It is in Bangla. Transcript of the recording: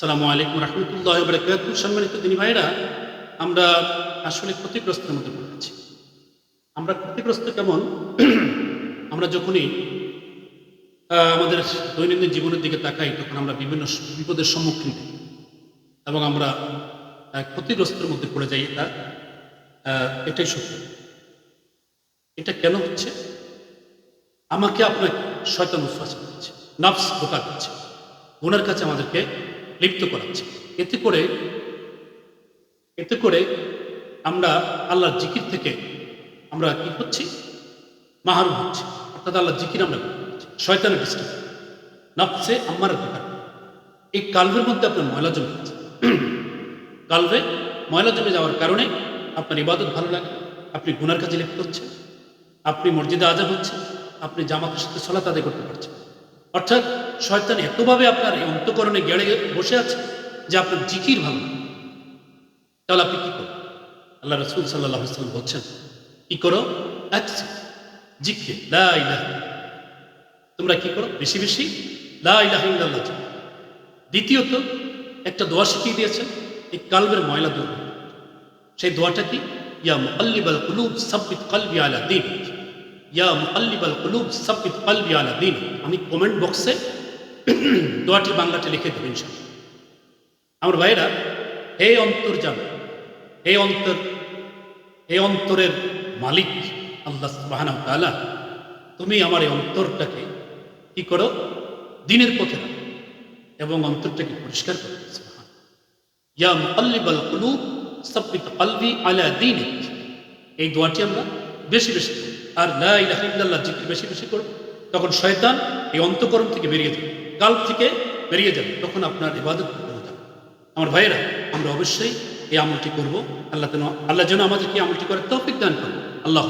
সালামু আলাইকুম রহমতুল্লাহ বরকাত সম্মানিত দিনী ভাইরা আমরা আসলে ক্ষতিগ্রস্তের মধ্যে পড়েছি আমরা ক্ষতিগ্রস্ত কেমন? আমরা যখনই আমাদের দৈনন্দিন জীবনের দিকে তাকাই, তখন আমরা বিভিন্ন বিপদের সম্মুখীন হই। এবং আমরা ক্ষতিগ্রস্তের মধ্যে পড়ে যাই, এটা এটাই সত্য। এটা কেন হচ্ছে? আমাকে আপনাকে শয়তান উৎসাহ করছে নফস ধোকা দিচ্ছে। গুনার কাছে আমাদেরকে লিপ্ত করাচ্ছে। এতে করে এতে করে আমরা আল্লাহর জিকির থেকে আমরা কি করছি মাহারুম হচ্ছি। অর্থাৎ আল্লাহ জিকির আমরা শয়তানের ডিস্টার্ব নফসে আমার দোকান এই কালভের মধ্যে আপনার ময়লা জমে যাচ্ছে কালভে ময়লা জমে যাওয়ার কারণে আপনার ইবাদত ভালো লাগে, আপনি গুনার কাজে লিপ্ত হচ্ছেন, আপনি মসজিদে আজাব হচ্ছে, আপনি জামাতের সাথে সলাত আদায় করতে পারছেন। অর্থাৎ শয়তান এতভাবে আপনার এই অন্তকরণে গেড়ে বসে আছে যে আপনার জিকির ভালো। তাহলে আপনি কি করবেন? আল্লাহ রসুল সাল্লাহ সাল্লাম বলছেন, কি করো? ইল্লাল্লাহ। তোমরা কি করো? বেশি বেশি দ্বিতীয়ত, একটা দোয়া শিখিয়ে দিয়েছেন এই কালবের ময়লা দূর। সেই দোয়াটা কি? ইয়া মুকাল্লিবাল কুলুব সাব্বিত কলবি আলা দিন। ইয়া মুকাল্লিবাল কুলুব সাব্বিত কলবি আলা দিন। আমি কমেন্ট বক্সে দোয়াটি বাংলাতে লিখে দেবেন ইনশাআল্লাহ। আমার ভাইরা হে অন্তর যান হে অন্তর, হে অন্তরের মালিক আল্লাহ সুবহানাহু ওয়া তাআলা, তুমি আমার এই অন্তরটাকে কি করো? দিনের পথে রাখো এবং অন্তরটাকে পরিষ্কার করো। সুবহান ইয়া মুকাল্লিবাল কুলুব, সাব্বিত কলবি আলা দীনিক। এই দোয়াটি আমরা বেশি বেশি। আর লা ইলাহা ইল্লাল্লাহ জিকির বেশি বেশি করব তখন শয়তান এই অন্তকরণ থেকে বেরিয়ে যাবে। কাল থেকে বেরিয়ে যাবে, তখন আপনার ইবাদত হয়ে যাবে আমার ভাইয়েরা, আমরা অবশ্যই এই আমলটি করব। আল্লাহ আল্লাহ যেন আমাদেরকে আমলটি করে তৌফিক দান করব আল্লাহ